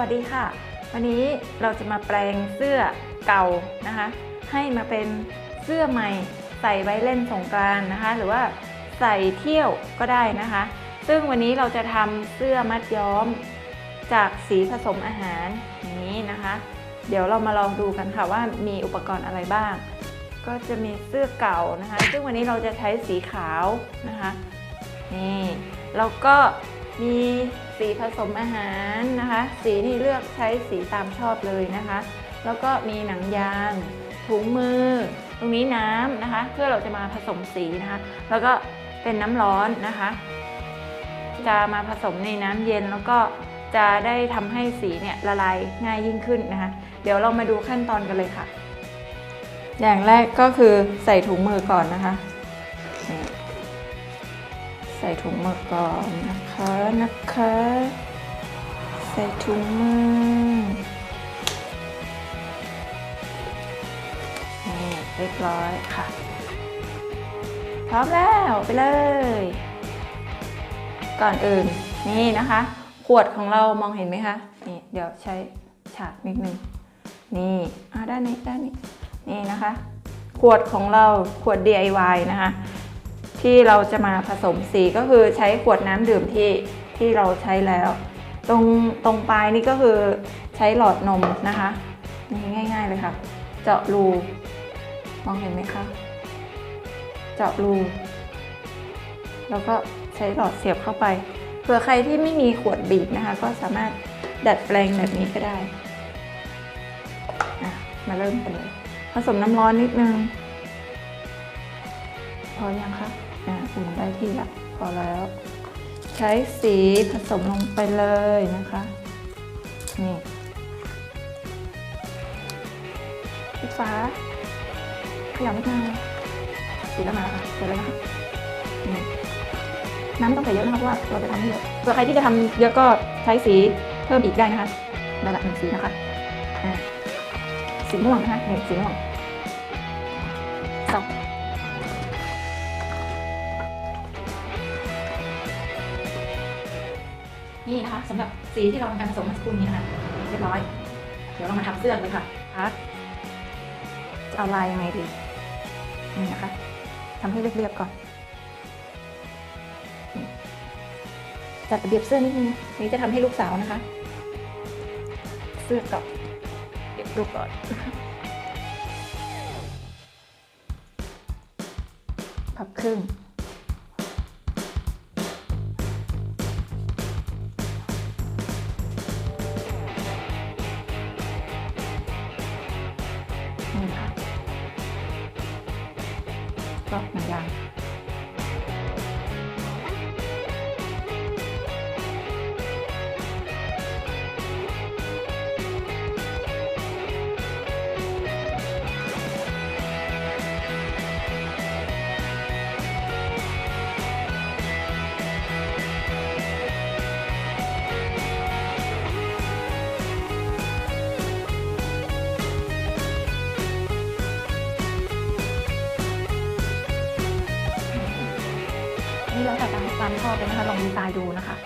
วัสดีค่ะ วันนี้เราจะมาแปลงเสื้อเก่านะคะ ให้มาเป็นเสื้อใหม่ใส่ไว้เล่นสงกรานนะคะ หรือว่าใส่เที่ยวก็ได้นะคะ ซึ่งวันนี้เราจะทำเสื้อมัดย้อมจากสีผสมอาหารอย่างนี้นะคะ เดี๋ยวเรามาลองดูกันค่ะว่ามีอุปกรณ์อะไรบ้าง ก็จะมีเสื้อเก่านะคะ ซึ่งวันนี้เราจะใช้สีขาวนะคะนี่แล้วก็มี สีผสมอาหารนะคะ สีนี่เลือกใช้สีตามชอบเลยนะคะ แล้วก็มีหนังยาง ถุงมือ ตรงนี้น้ำนะคะ เพื่อเราจะมาผสมสีนะคะ แล้วก็เป็นน้ำร้อนนะคะ จะมาผสมในน้ำเย็นแล้วก็จะได้ทำให้สีเนี่ยละลายง่ายยิ่งขึ้นนะคะ เดี๋ยวเรามาดูขั้นตอนกันเลยค่ะ อย่างแรกก็คือใส่ถุงมือก่อนนะคะ ใส่ถุงมือก่อนนะคะนะคะ ใส่ถุงมือนี่เรียบร้อยค่ะ พร้อมแล้วไปเลย ก่อนอื่นนี่นะคะ ขวดของเรามองเห็นไหมคะนี่เดี๋ยวใช้ฉากนิดนึงนี่อ่าด้านนี้ด้านนี้นี่นะคะ ขวดของเราขวด DIY นะคะ ที่เราจะมาผสมสีก็คือใช้ขวดน้ำดื่มที่ที่เราใช้แล้ว ตรงตรงปลายนี่ก็คือใช้หลอดนมนะคะนี่ง่าย ๆเลยค่ะ เจาะรูมองเห็นไหมคะเจาะรูแล้วก็ใช้หลอดเสียบเข้าไปเผื่อใครที่ไม่มีขวดบีบนะคะ ก็สามารถดัดแปลงแบบนี้ก็ได้อะมาเริ่มกันเลยผสมน้ำร้อนนิดนึงพอยังคะ อุ่นได้ที่ละพอแล้ว ใช้สีผสมลงไปเลยนะคะ นี่พริกฟ้าขยำนิดนึงสีแล้วมาค่ะเสร็จแล้วนะคะน้ำไม่ต้องใส่เยอะนะคะเพราะว่าเราจะทำให้เยอะเผื่อใครที่จะทำเยอะก็ใช้สีเพิ่มอีกได้นะคะได้ละหนึ่งสีนะคะสีม่วงนะคะนี่สีม่วง นะคะสำหรับสีที่เราทำการผสมเมื่อสักครู่นี้นะคะเรียบร้อย เดี๋ยวเรามาทำเสื้อเลยค่ะพัดจะเอาลายยังไงดีนี่นะคะทำให้เรียบๆก่อนจัดระเบียบเสื้อนิดนึงนี่จะทำให้ลูกสาวนะคะ เสื้อกับเก็บรูปก่อนพับครึ่ง ก็หนังยางนี่ อบเลยนะคะลองดีไซน์ดูนะคะ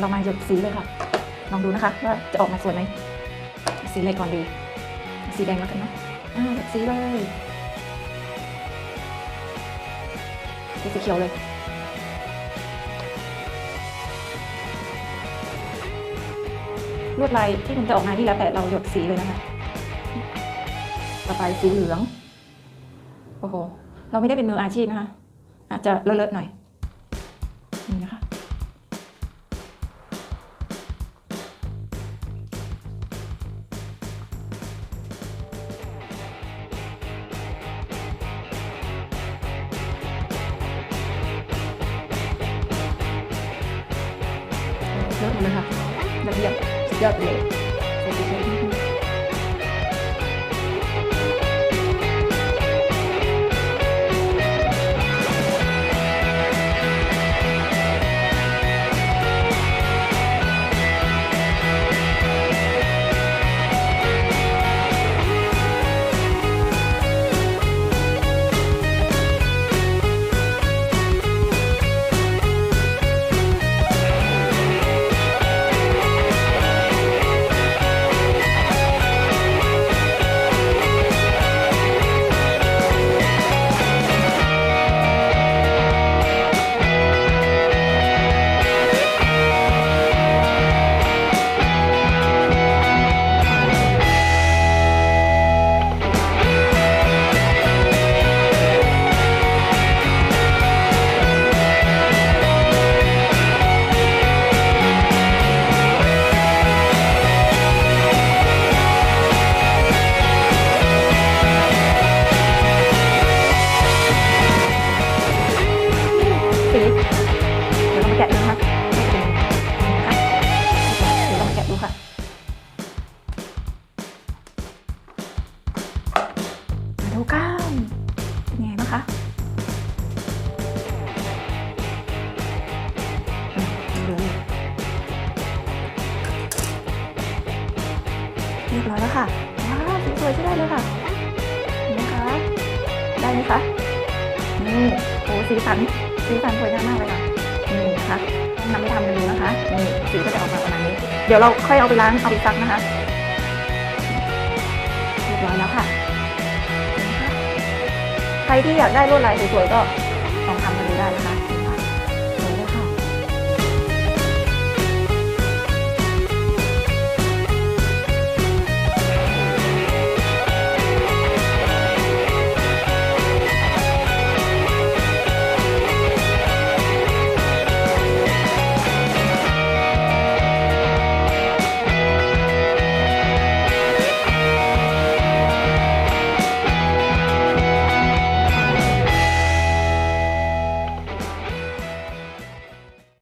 เรามาหยดสีเลยค่ะ ลองดูนะคะ ว่าจะออกมาสวยไหม สีอะไรก่อนดี สีแดงแล้วกันเนาะ อ่าหยดสีเลยสีสีเขียวเลย ลวดลายที่มันจะออกมาที่แล้วแต่เราหยดสีเลยนะคะต่อไปสีเหลืองโอ้โหเราไม่ได้เป็นมืออาชีพนะคะ อาจจะเลอะๆหน่อยนี่นะคะ นะหมดเลยค่ะระเบียบสุดยอดเลย ดูกันเป็นไงบ้างคะดูเรียบร้อยแล้วค่ะว้าวสวยๆใช้ได้เลยค่ะเห็นไหมคะได้ไหมคะนี่โหสีสันสีสันสวยงามมากเลยค่ะนี่นะคะนำไปทำดูนะคะนี่สีก็จะออกมาประมาณนี้ เดี๋ยวเราค่อยเอาไปล้างเอาไปซักนะคะเรียบร้อยแล้วค่ะ ใครที่อยากได้ลวดลายสวยๆก็ลองทำกันดูได้นะคะ